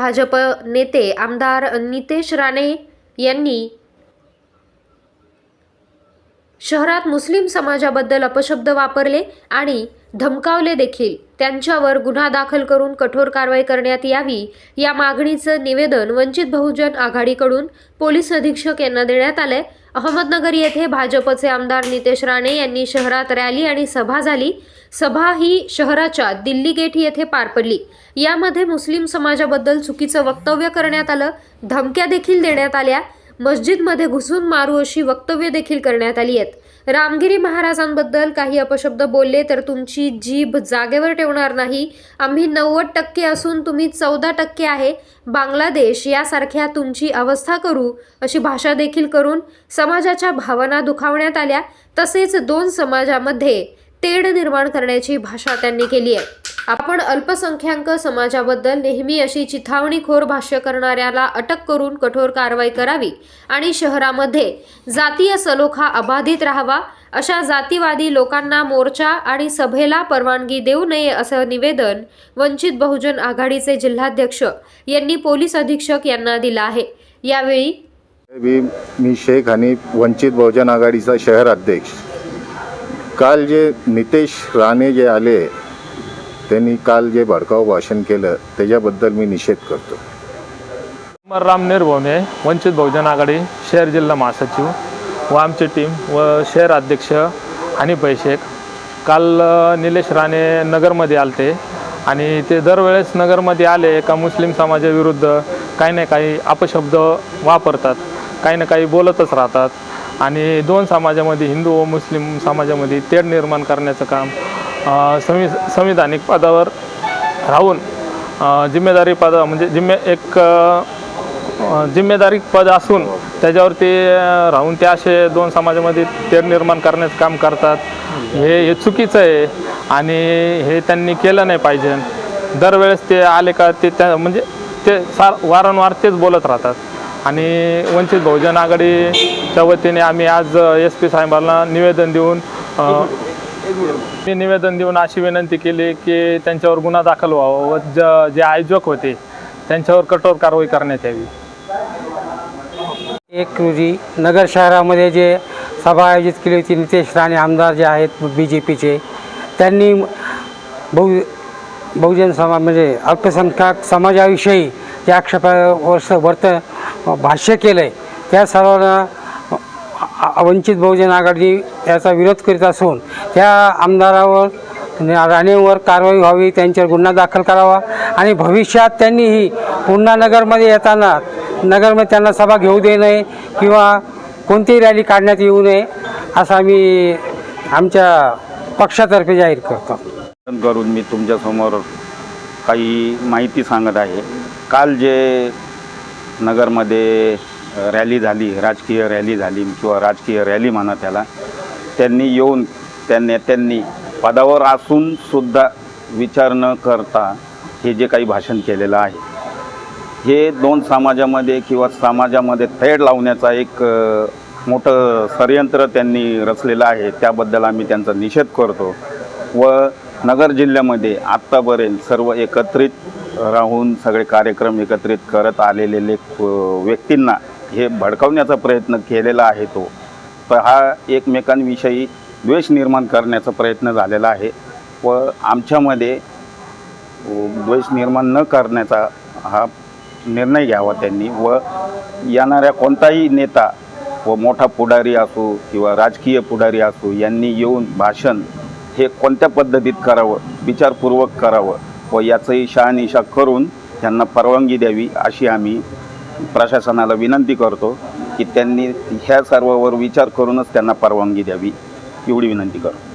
भाजप नेते आमदार नितेश राणे यांनी शहरात मुस्लिम समाजाबद्दल अपशब्द वापरले आणि धमकावले देखील. त्यांच्यावर गुन्हा दाखल करून कठोर कारवाई करण्यात यावी या मागणीचं निवेदन वंचित बहुजन आघाडीकडून पोलीस अधीक्षक यांना देण्यात आले अहमदनगर येथे भाजपचे आमदार नितेश राणे यांनी शहरात रॅली आणि सभा झाली. सभा ही शहराच्या दिल्ली गेट येथे पार पडली. यामध्ये मुस्लिम समाजाबद्दल चुकीचं वक्तव्य करण्यात आलं. धमक्या देखील देण्यात आल्या. मस्जिदमध्ये घुसून मारू अशी वक्तव्य देखील करण्यात आली आहेत. रामगिरी महाराजांबद्दल काही अपशब्द बोलले तर तुमची जीभ जागेवर ठेवणार नाही. आम्ही नव्वद टक्के असून तुम्ही चौदा टक्के आहे. बांगलादेश यासारख्या तुमची अवस्था करू अशी भाषा देखील करून समाजाच्या भावना दुखावण्यात आल्या. तसेच दोन समाजामध्ये तेढ निर्माण करण्याची भाषा त्यांनी केली आहे. आपण अल्पसंख्याक समाजाबद्दल नेहमी अशी चिथावणीखोर भाष्य करणाऱ्याला अटक करून कठोर कारवाई करावी आणि शहरामध्ये जातीय सलोखा अबाधित राहावा अशा जातीवादी लोकांना मोर्चा आणि सभेला परवानगी देऊ नये असं निवेदन वंचित बहुजन आघाडीचे जिल्हाध्यक्ष यांनी पोलीस अधीक्षक यांना दिलं आहे. यावेळी मी शेख हनीफ वंचित बहुजन आघाडीचा शहर अध्यक्ष. काल जे नितेश राणे जे आले त्यांनी काल जे भडकाव भाषण केलं त्याच्याबद्दल मी निषेध करतो. राम निर्भवने वंचित बहुजन आघाडी शहर जिल्हा महासचिव व आमची टीम व शहर अध्यक्ष आणि पैशेक काल निलेश राणे नगरमध्ये आलते आणि ते दरवेळेस नगरमध्ये आले का मुस्लिम समाजाविरुद्ध काही ना काही अपशब्द वापरतात काही ना काही बोलतच राहतात. आणि दोन समाजामध्ये हिंदू व मुस्लिम समाजामध्ये तेढ निर्माण करण्याचं काम संवि संविधानिक पदावर राहून जिम्मेदारी पद म्हणजे जिम्मे एक जिम्मेदारी पद असून त्याच्यावर ते राहून ते असे दोन समाजामध्ये तेढ निर्माण करण्याचं काम करतात. हे हे चुकीचं आहे आणि हे त्यांनी केलं नाही पाहिजे. दरवेळेस ते आले का ते त्या म्हणजे ते सार वारंवार तेच बोलत राहतात. आणि वंचित बहुजन त्या वतीने आम्ही आज एस पी साहेबांना निवेदन देऊन मी निवेदन देऊन अशी विनंती केली की त्यांच्यावर गुन्हा दाखल व्हावा व ज जे आयोजक होते त्यांच्यावर कठोर कारवाई करण्यात यावी. एक रोजी नगर शहरामध्ये जे सभा आयोजित केली होती नितेश राणे आमदार जे आहेत बी जे पीचे त्यांनी बहु बहुजन समाज म्हणजे अल्पसंख्याक समाजाविषयी जे आक्षेपा वर्ष वर्त भाष्य केलं आहे त्या सर्वांना वंचित बहुजन आघाडी याचा विरोध करीत असून त्या आमदारावर राणेवर कारवाई व्हावी त्यांच्यावर गुन्हा दाखल करावा आणि भविष्यात त्यांनीही पुन्हा नगरमध्ये येताना नगरमध्ये त्यांना सभा घेऊ दे नये किंवा कोणतीही रॅली काढण्यात येऊ नये असं आम्ही आमच्या पक्षातर्फे जाहीर करतो. करून मी तुमच्यासमोर काही माहिती सांगत आहे. काल जे नगरमध्ये रॅली झाली राजकीय रॅली झाली किंवा राजकीय रॅली म्हणा त्याला त्यांनी येऊन त्या नेत्यांनी पदावर असूनसुद्धा विचार न करता हे जे काही भाषण केलेलं आहे हे दोन समाजामध्ये किंवा समाजामध्ये थेड लावण्याचा एक मोठं षडयंत्र त्यांनी रचलेलं आहे त्याबद्दल आम्ही त्यांचा निषेध करतो व नगर जिल्ह्यामध्ये आत्तापर्यंत सर्व एकत्रित राहून सगळे कार्यक्रम एकत्रित करत आलेले लेख- व्यक्तींना हे भडकावण्याचा प्रयत्न केलेला आहे तो. तर हा एकमेकांविषयी द्वेष निर्माण करण्याचा प्रयत्न झालेला आहे व आमच्यामध्ये द्वेष निर्माण न करण्याचा हा निर्णय घ्यावा त्यांनी व येणाऱ्या कोणताही नेता व मोठा पुढारी असो किंवा राजकीय पुढारी असो यांनी येऊन भाषण हे कोणत्या पद्धतीत करावं विचारपूर्वक करावं व याचंही शहानिशा करून त्यांना परवानगी द्यावी अशी आम्ही प्रशासनाला विनंती करतो की त्यांनी ह्या सर्वावर विचार करूनच त्यांना परवानगी द्यावी. एवढी विनंती करतो.